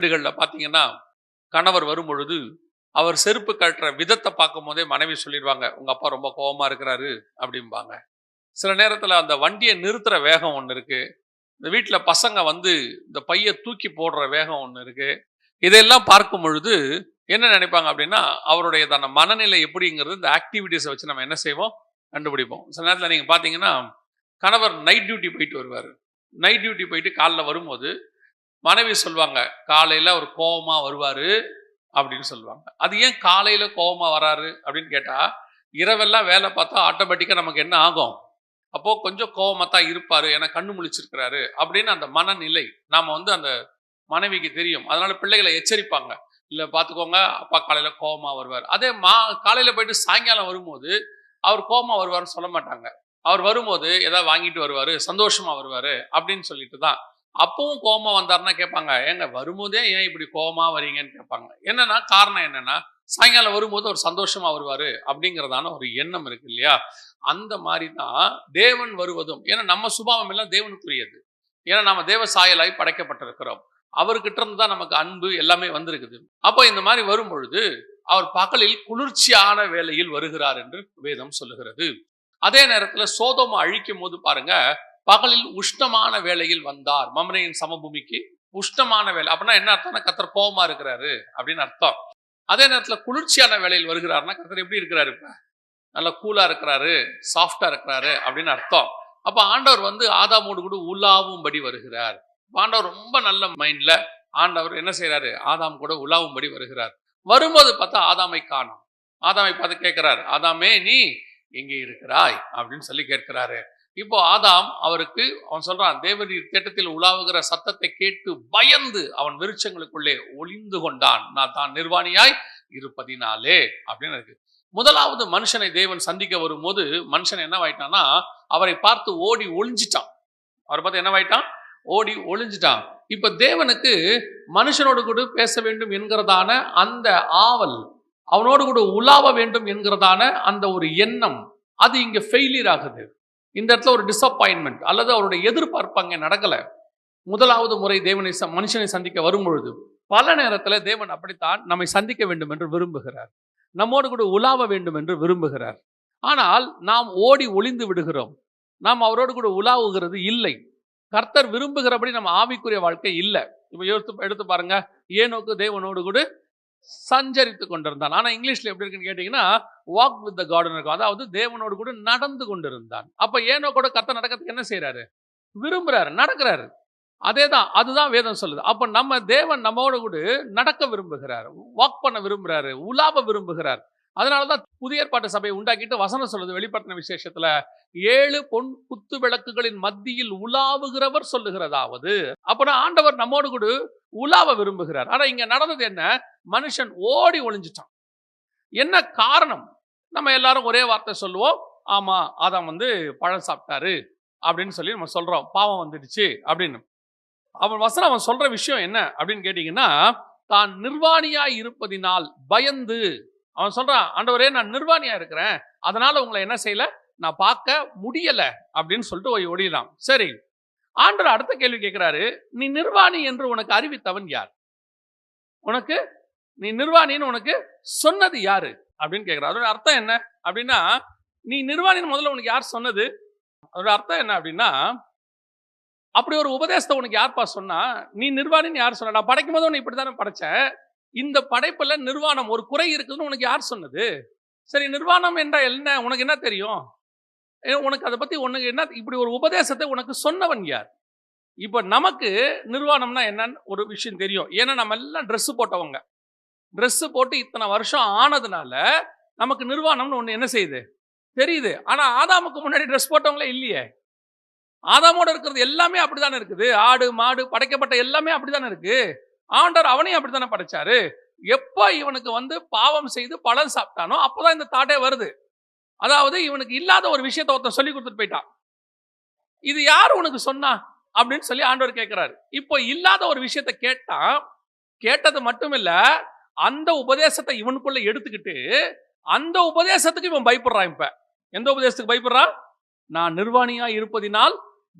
வீடுகளில் பார்த்தீங்கன்னா கணவர் வரும் பொழுது அவர் செருப்பு கட்டுற விதத்தை பார்க்கும் போதே மனைவி சொல்லிடுவாங்க உங்க அப்பா ரொம்ப கோவமா இருக்கிறாரு அப்படிம்பாங்க. சில நேரத்தில் அந்த வண்டியை நிறுத்துற வேகம் ஒன்று இருக்கு. இந்த வீட்டில் பசங்க வந்து இந்த பையை தூக்கி போடுற வேகம் ஒன்று இருக்கு. இதையெல்லாம் பார்க்கும் பொழுது என்ன நினைப்பாங்க அப்படின்னா அவருடைய தன்னை மனநிலை எப்படிங்கிறது இந்த ஆக்டிவிட்டீஸை வச்சு நம்ம என்ன செய்வோம்? கண்டுபிடிப்போம். சில நேரத்தில் நீங்கள் பார்த்தீங்கன்னா கணவர் நைட் டியூட்டி போயிட்டு வருவார். நைட் டியூட்டி போயிட்டு காலைல வரும்போது மனைவி சொல்லுவாங்க காலையில் அவர் கோபமாக வருவார் அப்படின்னு சொல்லுவாங்க அது ஏன் காலையில் கோபமாக வராரு அப்படின்னு கேட்டால் இரவெல்லாம் வேலை பார்த்தா ஆட்டோமேட்டிக்காக நமக்கு என்ன ஆகும்? அப்போது கொஞ்சம் கோபமாக தான் இருப்பார் ஏன்னா கண்ணு முழிச்சிருக்கிறாரு அப்படின்னு அந்த மனநிலை நாம் வந்து அந்த மனைவிக்கு தெரியும். அதனால பிள்ளைகளை எச்சரிப்பாங்க. இல்லை பார்த்துக்கோங்க அப்பா காலையில் கோபமாக வருவார். அதே மா காலையில் போயிட்டு சாயங்காலம் வரும்போது அவர் கோபமாக வருவார்னு சொல்ல மாட்டாங்க. அவர் வரும்போது எதாவது வாங்கிட்டு வருவார் சந்தோஷமாக வருவார் அப்படின்னு சொல்லிட்டு தான் அப்பவும் கோபம் வந்தாருன்னா கேட்பாங்க ஏங்க வரும்போதே ஏன் இப்படி கோவமா வரீங்கன்னு கேட்பாங்க. என்னன்னா காரணம் என்னன்னா சாயங்காலம் வரும்போது ஒரு சந்தோஷமா வருவாரு அப்படிங்கிறதான ஒரு எண்ணம் இருக்கு இல்லையா? அந்த மாதிரி தான் தேவன் வருவதும். ஏன்னா நம்ம சுபாவம் எல்லாம் தேவனுக்குரியது. ஏன்னா நம்ம தேவ சாயலாய் படைக்கப்பட்டிருக்கிறோம். அவர்கிட்ட இருந்து தான் நமக்கு அன்பு எல்லாமே வந்திருக்குது. அப்போ இந்த மாதிரி வரும் பொழுது அவர் பகலில் குளிர்ச்சியான வேலையில் வருகிறார் என்று வேதம் சொல்லுகிறது. அதே நேரத்துல சோதோம அழிக்கும் போது பாருங்க பகலில் உஷ்ணமான வேளையில் வந்தார். மமனையின் சமபூமிக்கு உஷ்ணமான வேலை அப்படின்னா என்ன அர்த்தம்னா கத்தர் கோபமா இருக்கிறாரு அப்படின்னு அர்த்தம். அதே நேரத்துல குளிர்ச்சியான வேலையில் வருகிறாருன்னா கத்தர் எப்படி இருக்கிறாரு இப்ப? நல்லா கூலா இருக்கிறாரு சாஃப்டா இருக்கிறாரு அப்படின்னு அர்த்தம். அப்ப ஆண்டவர் வந்து ஆதாமோடு கூட உலாவும்படி வருகிறார். ஆண்டவர் ரொம்ப நல்ல மைண்ட்ல ஆண்டவர் என்ன செய்யறாரு ஆதாம் கூட உலாவும்படி வருகிறார். வரும்போது பார்த்தா ஆதாமை காணும். ஆதாமை பார்த்து கேட்கிறார் ஆதாமே நீ எங்கே இருக்கிறாய் அப்படின்னு சொல்லி கேட்கிறாரு. இப்போ ஆதாம் அவருக்கு அவன் சொல்றான் தேவரீர் தேட்டத்தில் உலாவுகிற சத்தத்தை கேட்டு பயந்து அவன் விருட்சங்களுக்குள்ளே ஒளிந்து கொண்டான். நான் தான் நிர்வாணியாய் இருப்பதினாலே அப்படின்னு இருக்கு. முதலாவது மனுஷனை தேவன் சந்திக்க வரும்போது மனுஷன் என்னவாயிட்டான்னா அவரை பார்த்து ஓடி ஒளிஞ்சிட்டான். அவரை பார்த்து என்னவாயிட்டான் ஓடி ஒளிஞ்சிட்டான். இப்ப தேவனுக்கு மனுஷனோடு கூட பேச வேண்டும் என்கிறதான அந்த ஆவல் அவனோடு கூட உலாவ வேண்டும் என்கிறதான அந்த ஒரு எண்ணம் அது இங்க ஃபெயிலியர் ஆகுது. இந்த இடத்துல ஒரு டிசப்பாயின்மெண்ட் அல்லது அவருடைய எதிர்பார்ப்பு அங்கே நடக்கலை. முதலாவது முறை தேவனை ச- மனுஷனை சந்திக்க வரும்பொழுது பல நேரத்தில் தேவன் அப்படித்தான் நம்மை சந்திக்க வேண்டும் என்று விரும்புகிறார். நம்மோடு கூட உலாவ வேண்டும் என்று விரும்புகிறார். ஆனால் நாம் ஓடி ஒளிந்து விடுகிறோம். நாம் அவரோடு கூட உலாவுகிறது இல்லை. கர்த்தர் விரும்புகிறபடி நம்ம ஆவிக்குரிய வாழ்க்கை இல்லை. இப்போ எடுத்து எடுத்து பாருங்க. ஏனோக்கு தேவனோடு கூட சஞ்சரித்து கொண்டிருந்தான். ஆனா இங்கிலீஷ்ல எப்படி இருக்குன்னு கேட்டிங்கன்னா வாக் வித் த கார்டன் இருக்கும். அதாவது தேவனோடு கூட நடந்து கொண்டிருந்தான். அப்போ ஏனோ கூட கத்த நடக்கிறதுக்கு என்ன செய்றாரு? விரும்புறாரு நடக்கிறாரு. அதேதான் அதுதான் வேதம் சொல்லுது. அப்ப நம்ம தேவன் நம்மோடு கூட நடக்க விரும்புகிறார். வாக் பண்ண விரும்புறாரு. உலாவ விரும்புகிறார். அதனாலதான் புதிய ஏற்பாட்டு சபையை உண்டாக்கிட்டு வசனம் சொல்லுது வெளிப்படுத்தின விசேஷத்துல ஏழு பொன் குத்து விளக்குகளின் மத்தியில் உலாவுகிறவர் சொல்லுகிறதாவது. அப்பனா ஆண்டவர் நம்மோடு கூட உலாவ விரும்புகிறார். ஆனா இங்க நடந்தது என்ன? மனுஷன் ஓடி ஒளிஞ்சிட்டான். என்ன காரணம்? நம்ம எல்லாரும் ஒரே வார்த்தை சொல்லுவோம். ஆமா அதான் வந்து பழம் சாப்பிட்டாரு அப்படின்னு சொல்லி நம்ம சொல்றோம். பாவம் வந்துடுச்சு அப்படின்னு. அவன் வசனம் அவன் சொல்ற விஷயம் என்ன அப்படின்னு கேட்டீங்கன்னா தான் நிர்வாணியாய் இருப்பதினால் பயந்து அவன் சொல்றான் ஆண்டவரே நான் நிர்வாணியா இருக்கிறேன். அதனால உங்களை என்ன செய்யல? நான் பார்க்க முடியல. அப்படின்னு சொல்லிட்டு போய் ஒடிலாம் சரி ஆண்டவர் அடுத்த கேள்வி கேட்கிறாரு நீ நிர்வாணி என்று உனக்கு அறிவித்தவன் யார்? உனக்கு நீ நிர்வாணின்னு உனக்கு சொன்னது யாரு? அப்படின்னு கேட்கிறார் அதோட அர்த்தம் என்ன அப்படின்னா நீ நிர்வாணின்னு முதல்ல உனக்கு யார் சொன்னது? அதோட அர்த்தம் என்ன அப்படின்னா அப்படி ஒரு உபதேசத்தை உனக்கு யார்ப்பா சொன்னா நீ நிர்வாணின்னு யார் சொன்ன? நான் படைக்கும் போது உன்னை இப்படி தானே படைச்சேன். இந்த படைப்புல நிர்வாணம் ஒரு குறை இருக்குதுன்னு உனக்கு யார் சொன்னது? சரி நிர்வாணம் என்றால் என்ன? உனக்கு என்ன தெரியும்? உனக்கு அதை பத்தி உனக்கு என்ன இப்படி ஒரு உபதேசத்தை உனக்கு சொன்னவன் யார்? இப்போ நமக்கு நிர்வாணம்னா என்னன்னு ஒரு விஷயம் தெரியும். ஏன்னா நம்ம எல்லாம் ட்ரெஸ்ஸு போட்டவங்க. ட்ரெஸ்ஸு போட்டு இத்தனை வருஷம் ஆனதுனால நமக்கு நிர்வாணம்னு ஒன்று என்ன செய்யுது? தெரியுது. ஆனா ஆதாமுக்கு முன்னாடி ட்ரெஸ் போட்டவங்களே இல்லையே. ஆதாமோட இருக்கிறது எல்லாமே அப்படிதானே இருக்குது? ஆடு மாடு படைக்கப்பட்ட எல்லாமே அப்படிதானே இருக்கு? ஆண்டவர் அவனையும் அப்படித்தானே படைச்சாரு? எப்போ இவனுக்கு வந்து பாவம் செய்து பழம் சாப்பிட்டானோ அப்போதான் இந்த தாட்டே வருது. அதாவது இவனுக்கு இல்லாத ஒரு விஷயத்தை ஒருத்தன் சொல்லி கொடுத்துட்டு போயிட்டான். இது யார் உனக்கு சொன்னா? அப்படின்னு சொல்லி ஆண்டவர் கேட்கிறாரு. இப்போ இல்லாத ஒரு விஷயத்தை கேட்டான் கேட்டது மட்டும் இல்ல அந்த உபதேசத்தை இவனுக்குள்ள எடுத்துக்கிட்டு அந்த உபதேசத்துக்கு இவன் பயப்படுறான் இப்ப. எந்த உபதேசத்துக்கு பயப்படுறான் நான் நிர்வாணியா இருப்பதினால்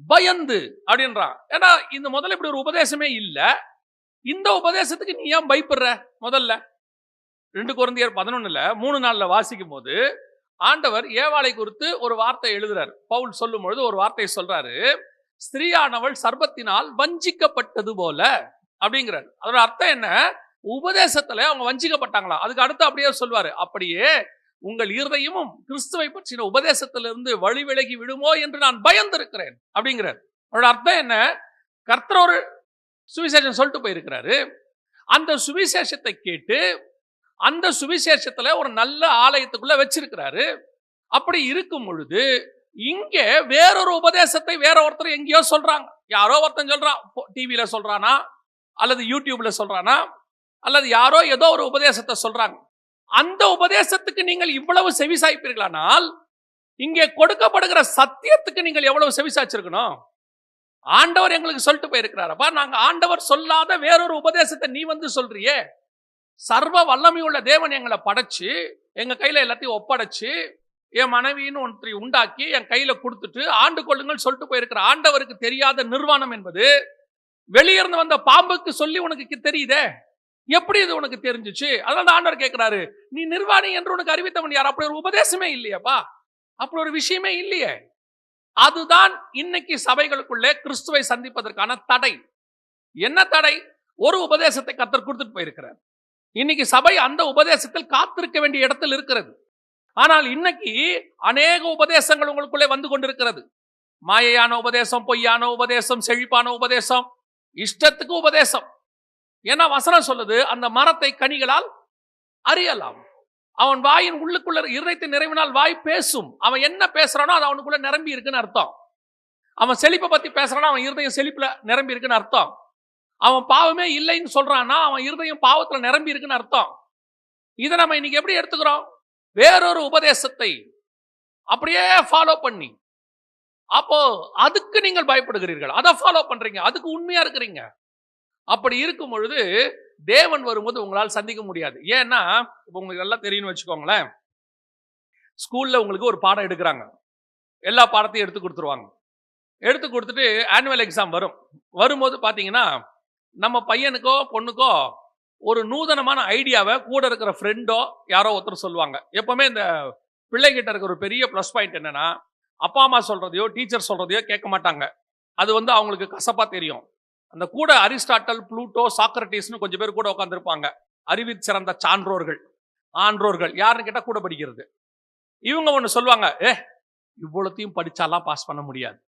பயந்து அப்படின்றான். ஏன்னா இந்த முதல்ல இப்படி ஒரு உபதேசமே இல்ல. இந்த உபதேசத்துக்கு நீ ஏன் பயப்படுற? முதல்ல. ரெண்டு குழந்தையர் பதினொன்னுல மூணு நாள்ல வாசிக்கும் போது ஆண்டவர் ஏவாளை குறித்து ஒரு வார்த்தை எழுதுறாரு. பவுல் சொல்லும் பொழுது ஒரு வார்த்தையை சொல்றாரு ஸ்திரீயானவள் சர்பத்தினால் வஞ்சிக்கப்பட்டது போல அப்படிங்கிறார். அதோட அர்த்தம் என்ன? உபதேசத்துல அவங்க வஞ்சிக்கப்பட்டாங்களா? அதுக்கு அடுத்து அப்படியே சொல்வாரு அப்படியே உங்கள் இருதயமும் கிறிஸ்துவை பற்றின உபதேசத்திலிருந்து வழி விலகி விடுமோ என்று நான் பயந்திருக்கிறேன் அப்படிங்கிறார். அதோட அர்த்தம் என்ன? கர்த்தர் ஒரு சுவிசேஷம் சொல்லிட்டு போயிருக்கிறாரு. அந்த சுவிசேஷத்தை கேட்டு அந்த சுவிசேஷத்தில் ஒரு நல்ல ஆலயத்துக்குள்ளே வச்சிருக்கிறாரு. அப்படி இருக்கும் பொழுது இங்கே வேறொரு உபதேசத்தை வேற ஒருத்தர் எங்கேயோ சொல்கிறாங்க யாரோ ஒருத்தன் சொல்கிறான் டிவியில் சொல்கிறானா அல்லது யூடியூப்பில் சொல்கிறானா அல்லது யாரோ ஏதோ ஒரு உபதேசத்தை சொல்கிறாங்க அந்த உபதேசத்துக்கு நீங்கள் இவ்வளவு செவிசாய்ப்பீர்களானால் இங்கே கொடுக்கப்படுகிற சத்தியத்துக்கு நீங்கள் எவ்வளவு செவிசாய்ச்சிருக்கணும்? ஆண்டவர் எங்களுக்கு சொல்லிட்டு போயிருக்கிறாரப்பா நாங்க ஆண்டவர் சொல்லாத வேறொரு உபதேசத்தை நீ வந்து சொல்றியே? சர்வ வல்லமை உள்ள தேவன் எங்களை படைச்சு எங்க கையில எல்லாத்தையும் ஒப்படைச்சு என் மனைவின்னு ஒன்றை உண்டாக்கி என் கையில கொடுத்துட்டு ஆண்டு கொள்ளுங்கள் சொல்லிட்டு போயிருக்கிற ஆண்டவருக்கு தெரியாத நிர்வாணம் என்பது வெளியிருந்து வந்த பாம்புக்கு சொல்லி உனக்கு தெரியுதே? எப்படி இது உனக்கு தெரிஞ்சுச்சு? அதனால தான் ஆண்டவர் கேட்கிறாரு நீ நிர்வாணி என்று உனக்கு அறிவித்தவன் யார்? அப்படி ஒரு உபதேசமே இல்லையாப்பா. அப்படி ஒரு விஷயமே இல்லையே. அதுதான் இன்னைக்கு சபைகளுக்குள்ளே கிறிஸ்துவை சந்திப்பதற்கான தடை. என்ன தடை? ஒரு உபதேசத்தை கத்தர் கொடுத்துட்டு போயிருக்கிறார். இன்னைக்கு சபை அந்த உபதேசத்தில் காத்திருக்க வேண்டிய இடத்தில் இருக்கிறது. ஆனால் இன்னைக்கு அநேக உபதேசங்கள் உங்களுக்குள்ளே வந்து கொண்டிருக்கிறது. மாயையான உபதேசம் பொய்யான உபதேசம் செழிப்பான உபதேசம் இஷ்டத்துக்கு உபதேசம். ஏன்னா வசனம் சொல்லுது அந்த மரத்தை கனிகளால் அறியலாம். அவன் வாயின் உள்ளுக்குள்ள இருதயத்தை நிறைவினால் வாய் பேசும். அவன் என்ன பேசுறானோ அது அவனுக்குள்ள நிரம்பி இருக்குன்னு அர்த்தம். அவன் செழிப்பை பத்தி பேசுறானா அவன் இருதயம் செழிப்புல நிரம்பி இருக்குன்னு அர்த்தம். அவன் பாவமே இல்லைன்னு சொல்றான்னா அவன் இருதயம் பாவத்துல நிரம்பி இருக்குன்னு அர்த்தம். இதை நம்ம இன்னைக்கு எப்படி எடுத்துக்கிறோம்? வேறொரு உபதேசத்தை அப்படியே ஃபாலோ பண்ணி. அப்போ அதுக்கு நீங்கள் பயப்படுகிறீர்கள். அதை ஃபாலோ பண்றீங்க. அதுக்கு உண்மையா இருக்கிறீங்க. அப்படி இருக்கும் பொழுது தேவன் வரும்போது உங்களால் சந்திக்க முடியாது. ஏன்னா இப்போ உங்களுக்கு எல்லாம் தெரியும்னு வச்சுக்கோங்களேன். ஸ்கூல்ல உங்களுக்கு ஒரு பாடம் எடுக்கிறாங்க. எல்லா பாடத்தையும் எடுத்து கொடுத்துருவாங்க. எடுத்து கொடுத்துட்டு ஆனுவல் எக்ஸாம் வரும். வரும்போது பார்த்தீங்கன்னா நம்ம பையனுக்கோ பொண்ணுக்கோ ஒரு நூதனமான ஐடியாவை கூட இருக்கிற ஃப்ரெண்டோ யாரோ ஒருத்தர் சொல்லுவாங்க. எப்பவுமே இந்த பிள்ளைகிட்ட இருக்கிற ஒரு பெரிய ப்ளஸ் பாயிண்ட் என்னன்னா அப்பா அம்மா சொல்றதையோ டீச்சர் சொல்கிறதையோ கேட்க மாட்டாங்க. அது வந்து அவங்களுக்கு கசப்பாக தெரியும். அந்த கூட அரிஸ்டாட்டல் ப்ளூட்டோ சாக்ரட்டிஸ்னு கொஞ்சம் பேர் கூட உட்காந்துருப்பாங்க அறிவி சிறந்த சான்றோர்கள் ஆன்றோர்கள். யாருன்னு கேட்டால் கூட படிக்கிறது. இவங்க ஒன்று சொல்லுவாங்க ஏ இவ்வளோத்தையும் படிச்சாலாம் பாஸ் பண்ண முடியாது.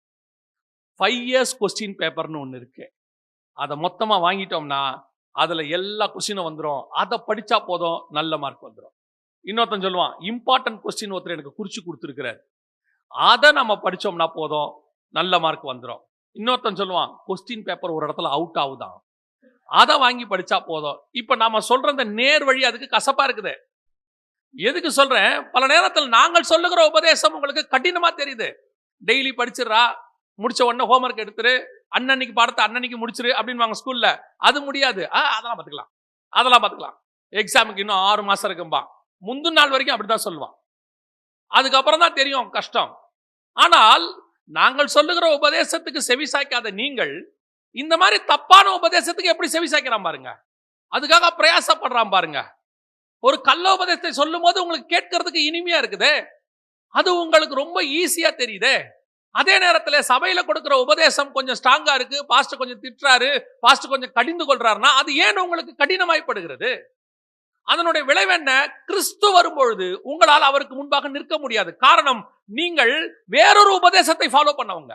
ஃபைவ் இயர்ஸ் கொஸ்டின் பேப்பர்னு ஒன்று இருக்கு. அதை மொத்தமாக வாங்கிட்டோம்னா அதில் எல்லா கொஸ்டினும் வந்துடும் அதை படித்தா போதும் நல்ல மார்க் வந்துடும் இன்னொருத்தன் சொல்லுவான் இம்பார்ட்டன்ட் கொஸ்டின் ஒருத்தர் எனக்கு குறித்து கொடுத்துருக்கிறார். அதை நம்ம படித்தோம்னா போதும் நல்ல மார்க் வந்துடும் இன்னொருத்தன் சொல்லுவான் கொஸ்டின் பேப்பர் ஒரு இடத்துல அவுட் ஆகுதான் அதை வாங்கி படிச்சா போதும். இப்போ நாம சொல்ற இந்த நேர் வழி அதுக்கு கசப்பா இருக்குது. எதுக்கு சொல்றேன்? பல நேரத்தில் நாங்கள் சொல்லுகிற உபதேசம் உங்களுக்கு கடினமா தெரியுது. டெய்லி படிச்சிடுறா முடிச்ச உடனே ஹோம்ஒர்க் எடுத்துரு அன்னன்னைக்கு பாடத்தை அன்னன்னைக்கு முடிச்சிரு அப்படின்னு ஸ்கூல்ல அது முடியாது. ஆ அதெல்லாம் பார்த்துக்கலாம். அதெல்லாம் பார்த்துக்கலாம். எக்ஸாமுக்கு இன்னும் ஆறு மாசம் இருக்கும்பா. முந்தின நாள் வரைக்கும் அப்படிதான் சொல்லுவான். அதுக்கப்புறம் தான் தெரியும் கஷ்டம். ஆனால் நாங்கள் சொல்லுகிற உபதேசத்துக்கு செவி சாய்க்காத நீங்கள் இந்த மாதிரி தப்பான உபதேசத்துக்கு எப்படி செவி சாய்க்கிறான் பாருங்க. அதுக்காக பிரயாசப்படுறான் பாருங்க. ஒரு கள்ள உபதேசத்தை சொல்லும் போது உங்களுக்கு கேட்கறதுக்கு இனிமையா இருக்குதே. அது உங்களுக்கு ரொம்ப ஈஸியா தெரியுதே. அதே நேரத்துல சபையில கொடுக்கிற உபதேசம் கொஞ்சம் ஸ்ட்ராங்கா இருக்கு பாஸ்ட் கொஞ்சம் திட்டுறாரு பாஸ்ட் கொஞ்சம் கடிந்து கொள்றாருன்னா அது ஏன் உங்களுக்கு கடினமாய்ப்படுகிறது? அதனுடைய விளைவு என்ன? கிறிஸ்து வரும்பொழுது உங்களால் அவருக்கு முன்பாக நிற்க முடியாது. காரணம் நீங்கள் வேறொரு உபதேசத்தை ஃபாலோ பண்ணவங்க.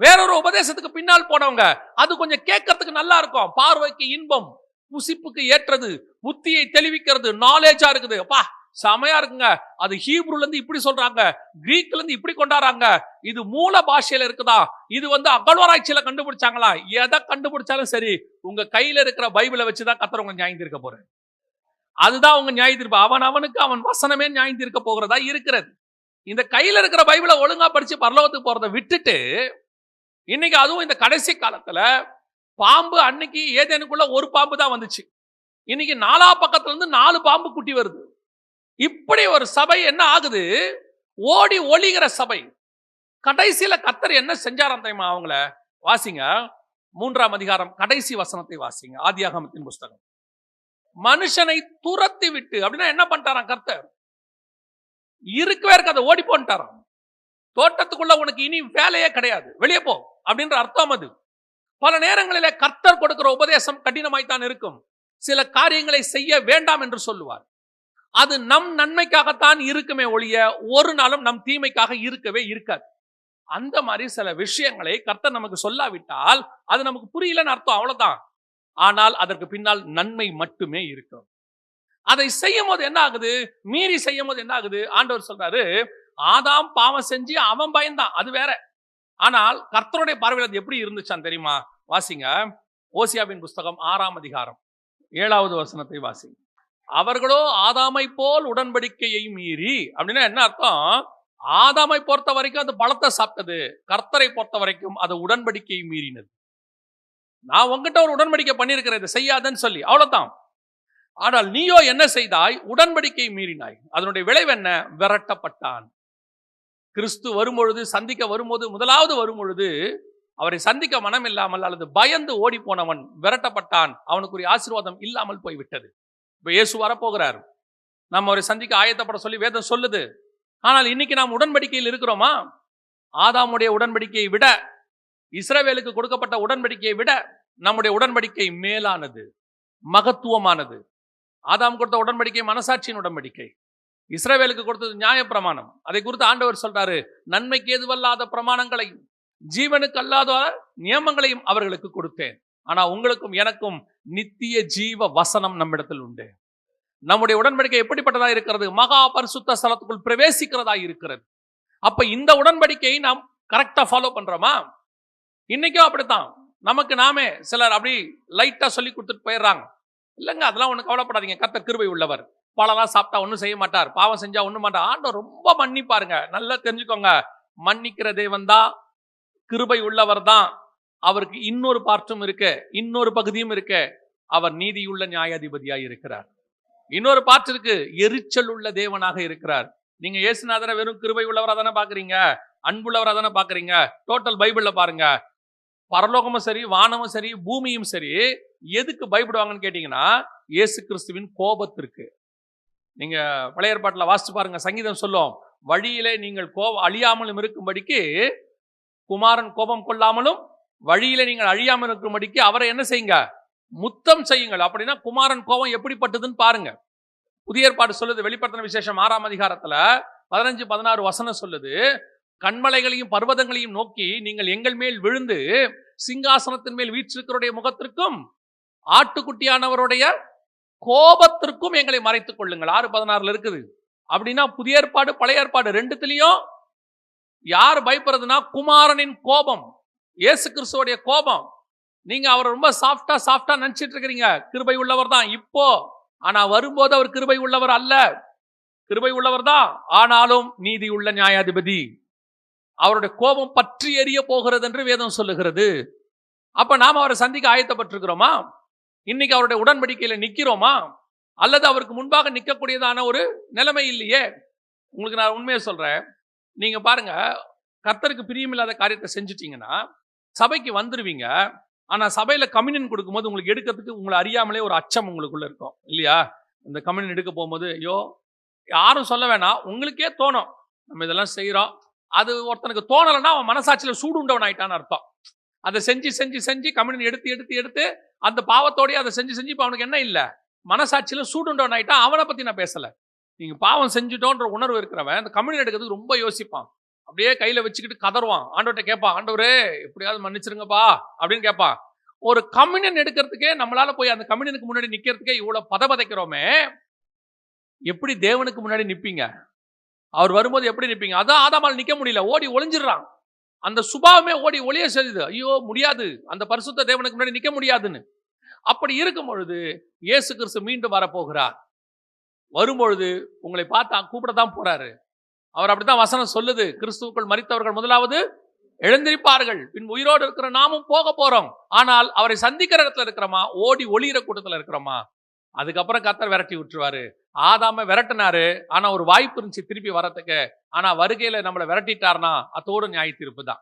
வேறொரு உபதேசத்துக்கு பின்னால் போனவங்க. அது கொஞ்சம் கேட்கறதுக்கு நல்லா இருக்கும். பார்வைக்கு இன்பம் புசிப்புக்கு ஏற்றது புத்தியை தெளிவிக்கிறது நாலேஜா இருக்குது. அப்பா செமையா இருக்குங்க. அது ஹீப்ருல இருந்து இப்படி சொல்றாங்க கிரீக்ல இருந்து இப்படி கொண்டாடுறாங்க. இது மூல பாஷையில இருக்குதா? இது வந்து அகழ்வாராய்ச்சியில கண்டுபிடிச்சாங்களா? எதை கண்டுபிடிச்சாலும் சரி உங்க கையில இருக்கிற பைபிளை வச்சுதான் கத்துறவங்க நியாயந்திருக்க போறேன் அதுதான் உங்க நியாய தீர்ப்பு. அவன் அவனுக்கு அவன் வசனமே நியாயம் தீர்க்க போகிறதா இருக்கிறது. இந்த கையில இருக்கிற பைபிளை ஒழுங்கா படிச்சு பரலோகத்துக்கு போறதை விட்டுட்டு இன்னைக்கு அதுவும் இந்த கடைசி காலத்துல பாம்பு அன்னைக்கு ஏதேனுக்குள்ள ஒரு பாம்பு தான் வந்துச்சு. இன்னைக்கு நாலா பக்கத்துல இருந்து நாலு பாம்பு குட்டி வருது. இப்படி ஒரு சபை என்ன ஆகுது? ஓடி ஒளிகிற சபை. கடைசியில கத்தர் என்ன செஞ்சாராம் தெரியுமா அவங்கள? வாசிங்க. மூன்றாம் அதிகாரம் கடைசி வசனத்தை வாசிங்க. ஆதியாகமத்தின் புஸ்தகம். மனுஷனை துரத்தி விட்டு அப்படின்னா என்ன பண்ணிட்டாராம் கர்த்தர்? இருக்கவே இருக்காத ஓடி போன்ட்டாராம். தோட்டத்துக்குள்ள உனக்கு இனி வேலையே கிடையாது வெளியே போ அப்படின்ற அர்த்தம் அது. பல நேரங்களிலே கர்த்தர் கொடுக்கிற உபதேசம் கடினமாய்த்தான் இருக்கும். சில காரியங்களை செய்ய வேண்டாம் என்று சொல்லுவார். அது நம் நன்மைக்காகத்தான் இருக்குமே ஒழிய ஒரு நாளும் நம் தீமைக்காக இருக்கவே இருக்காது. அந்த மாதிரி சில விஷயங்களை கர்த்தர் நமக்கு சொல்லாவிட்டால் அது நமக்கு புரியலன்னு அர்த்தம் அவ்வளவுதான். ஆனால் அதற்கு பின்னால் நன்மை மட்டுமே இருக்கும். அதை செய்யும் போது என்ன ஆகுது மீறி செய்யும் போது என்ன ஆகுது ஆண்டவர் சொல்றாரு ஆதாம் பாவம் செஞ்சு அவன் பயந்தான். அது வேற. ஆனால் கர்த்தருடைய பார்வையில் அது எப்படி இருந்துச்சான் தெரியுமா? வாசிங்க. ஓசியாவின் புஸ்தகம் ஆறாம் அதிகாரம் ஏழாவது வசனத்தை வாசிங்க. அவர்களோ ஆதாமை போல் உடன்படிக்கையை மீறி அப்படின்னா என்ன அர்த்தம்? ஆதாமை பொறுத்த வரைக்கும் அது பழத்தை சாப்பிட்டது கர்த்தரை பொறுத்த வரைக்கும் அது உடன்படிக்கையை மீறினது. நான் உங்ககிட்ட ஒரு உடன்படிக்கை பண்ணியிருக்கிறேன் இதை செய்யாதன்னு சொல்லி. அவ்வளவுதான். ஆனால் நீயோ என்ன செய்தாய்? உடன்படிக்கை மீறினாய். அதனுடைய விளைவு என்ன? விரட்டப்பட்டான். கிறிஸ்து வரும்பொழுது சந்திக்க வரும்போது முதலாவது வரும்பொழுது அவரை சந்திக்க மனம் இல்லாமல் அல்லது பயந்து ஓடி போனவன் விரட்டப்பட்டான். அவனுக்குரிய ஆசீர்வாதம் இல்லாமல் போய்விட்டது. இப்போ இயேசு வரப்போகிறார். நம்ம அவரை சந்திக்க ஆயத்தப்பட சொல்லி வேதம் சொல்லுது. ஆனால் இன்னைக்கு நாம் உடன்படிக்கையில் இருக்கிறோமா? ஆதாமுடைய உடன்படிக்கையை விட இஸ்ரவேலுக்கு கொடுக்கப்பட்ட உடன்படிக்கையை விட நம்முடைய உடன்படிக்கை மேலானது மகத்துவமானது. ஆதாம் கொடுத்த உடன்படிக்கை மனசாட்சியின் உடன்படிக்கை. இஸ்ரவேலுக்கு கொடுத்தது நியாயப்பிரமாணம். அதை குறித்து ஆண்டவர் சொல்றாரு நன்மைக்கு எதுவல்லாத பிரமாணங்களையும் ஜீவனுக்கு அல்லாத நியமங்களையும் அவர்களுக்கு கொடுத்தேன். ஆனா உங்களுக்கும் எனக்கும் நித்திய ஜீவ வசனம் நம்மிடத்தில் உண்டு. நம்முடைய உடன்படிக்கை எப்படிப்பட்டதா இருக்கிறது? மகா பரிசுத்த ஸ்தலத்துக்குள் பிரவேசிக்கிறதா இருக்கிறது? அப்ப இந்த உடன்படிக்கையை நாம் கரெக்டா ஃபாலோ பண்றோமா? இன்னைக்கும் அப்படித்தான். நமக்கு நாமே சிலர் அப்படி லைட்டா சொல்லி கொடுத்துட்டு போயிடுறாங்க. இல்லைங்க அதெல்லாம் ஒன்றும் கவலைப்படாதீங்க. கத்த கிருபை உள்ளவர். பழலாம் சாப்பிட்டா ஒன்றும் செய்ய மாட்டார். பாவம் செஞ்சால் ஒன்றும் மாட்டார். ஆண்டவர் ரொம்ப மன்னிப்பாருங்க. நல்லா தெரிஞ்சுக்கோங்க. மன்னிக்கிற தேவன் தான் கிருபை உள்ளவர் தான். அவருக்கு இன்னொரு பார்ட்டும் இருக்கு. இன்னொரு பகுதியும் இருக்கு. அவர் நீதியுள்ள நியாயாதிபதியாக இருக்கிறார். இன்னொரு பார்ட் இருக்கு எரிச்சல் உள்ள தேவனாக இருக்கிறார். நீங்க இயேசுநாதரை வெறும் கிருபை உள்ளவரா தானே பாக்குறீங்க? அன்புள்ளவராக தானே பாக்குறீங்க? டோட்டல் பைபிள்ல பாருங்க. பரலோகமும் சரி வானமும் சரி பூமியும் சரி எதுக்கு பயப்படுவாங்கன்னு கேட்டிங்கன்னா இயேசு கிறிஸ்துவின் கோபத்திற்கு. நீங்கள் பழைய ஏற்பாட்டில் பாருங்கள் சங்கீதம் சொல்லும் வழியிலே நீங்கள் கோபம் அழியாமலும் இருக்கும்படிக்கு குமாரன் கோபம் கொள்ளாமலும் வழியிலே நீங்கள் அழியாமல் இருக்கும்படிக்கு அவரை என்ன செய்யுங்க? முத்தம் செய்யுங்கள். அப்படின்னா குமாரன் கோபம் எப்படிப்பட்டதுன்னு பாருங்க. புதிய ஏற்பாடு சொல்லுது வெளிப்படுத்தின விசேஷம் ஆறாம் அதிகாரத்தில் பதினஞ்சு பதினாறு வசனம் சொல்லுது கண்மலைகளையும் பர்வதங்களையும் நோக்கி நீங்கள் எங்கள் மேல் விழுந்து சிங்காசனத்தின் மேல் வீற்றிருக்கிறவருடைய முகத்திற்கும் ஆட்டுக்குட்டியானவருடைய கோபத்திற்கும் எங்களை மறைத்துக் கொள்ளுங்கள். ஆறு பதினாறுல இருக்குது. அப்படின்னா புதிய ஏற்பாடு பழைய ஏற்பாடு ரெண்டுத்திலையும் யார் பயப்படுறதுன்னா குமாரனின் கோபம் இயேசு கிறிஸ்துவோடைய கோபம். நீங்க அவர் ரொம்ப சாஃப்டா சாஃப்டா நினைச்சிட்டு இருக்கிறீங்க. கிருபை உள்ளவர் தான் இப்போ. ஆனா வரும்போது அவர் கிருபை உள்ளவர் அல்ல. கிருபை உள்ளவர் தான். ஆனாலும் நீதி உள்ள நியாயாதிபதி. அவருடைய கோபம் பற்றி எரிய போகிறது என்று வேதம் சொல்லுகிறது. அப்ப நாம் அவரை சந்திக்க ஆயத்தப்பட்டிருக்கிறோமா? இன்னைக்கு அவருடைய உடன்படிக்கையில நிக்கிறோமா? அல்லது அவருக்கு முன்பாக நிற்கக்கூடியதான ஒரு நிலைமை இல்லையே? உங்களுக்கு நான் உண்மையை சொல்றேன். நீங்க பாருங்க கர்த்தருக்கு பிரியமில்லாத காரியத்தை செஞ்சுட்டீங்கன்னா சபைக்கு வந்துடுவீங்க ஆனால் சபையில் கம்யூனியன் கொடுக்கும்போது உங்களுக்கு எடுக்கிறதுக்கு உங்களை அறியாமலே ஒரு அச்சம் உங்களுக்குள்ள இருக்கும். இல்லையா? இந்த கம்யூனியன் எடுக்க போகும்போது ஐயோ யாரும் சொல்ல வேணாம். உங்களுக்கே தோணும். நம்ம இதெல்லாம் செய்கிறோம் அது ஒருத்தனுக்கு தோணலைன்னா அவன் மனசாட்சியில சூடு உண்டவன் ஆயிட்டான்னு அர்த்தம். அதை செஞ்சு செஞ்சு செஞ்சு கம்யூனி எடுத்து எடுத்து எடுத்து அந்த பாவத்தோடய அதை செஞ்சு செஞ்சு இப்போ அவனுக்கு என்ன இல்லை? மனசாட்சியில சூடுண்டவன் ஆயிட்டான். அவனை பற்றி நான் பேசலை. நீங்க பாவம் செஞ்சுட்டோன்ற உணர்வு இருக்கிறவன் அந்த கம்யூனி எடுக்கிறதுக்கு ரொம்ப யோசிப்பான். அப்படியே கையில் வச்சுக்கிட்டு கதருவான். ஆண்டவர்கிட்ட கேட்பான் ஆண்டவரே எப்படியாவது மன்னிச்சிருங்கப்பா அப்படின்னு கேட்பான் ஒரு கம்யூனியன் எடுக்கிறதுக்கே நம்மளால போய் அந்த கம்யூனியனுக்கு முன்னாடி நிற்கிறதுக்கே இவ்வளோ பத பதபதைக்கிறோமே எப்படி தேவனுக்கு முன்னாடி நிற்பீங்க அவர் வரும்போது எப்படி நிற்பீங்க? அதான் ஆதாமால் நிக்க முடியல. ஓடி ஒளிஞ்சிடுறான். அந்த சுபாவமே ஓடி ஒளிய செய்யுது. ஐயோ முடியாது. அந்த பரிசுத்த தேவனுக்கு முன்னாடி நிற்க முடியாதுன்னு. அப்படி இருக்கும் பொழுது இயேசு கிறிஸ்து மீண்டும் வரப்போகிறார். வரும்பொழுது உங்களை பார்த்தா கூப்பிடத்தான் போறாரு. அவர் அப்படித்தான் வசனம் சொல்லுது. கிறிஸ்துவுக்குள் மறித்தவர்கள் முதலாவது எழுந்திருப்பார்கள். பின் உயிரோடு இருக்கிற நாமும் போக போறோம். ஆனால் அவரை சந்திக்கிற இடத்துல இருக்கிறோமா? ஓடி ஒளியிற கூட்டத்துல இருக்கிறோமா? அதுக்கப்புறம் கத்தர் விரட்டி விட்டுருவாரு. ஆதாம விரட்டினாரு. ஆனா ஒரு வாய்ப்பு இருந்துச்சு திருப்பி வரத்துக்கு. ஆனா வருகையில நம்மளை விரட்டிட்டாருனா அத்தோடு நியாய தீர்ப்பு தான்.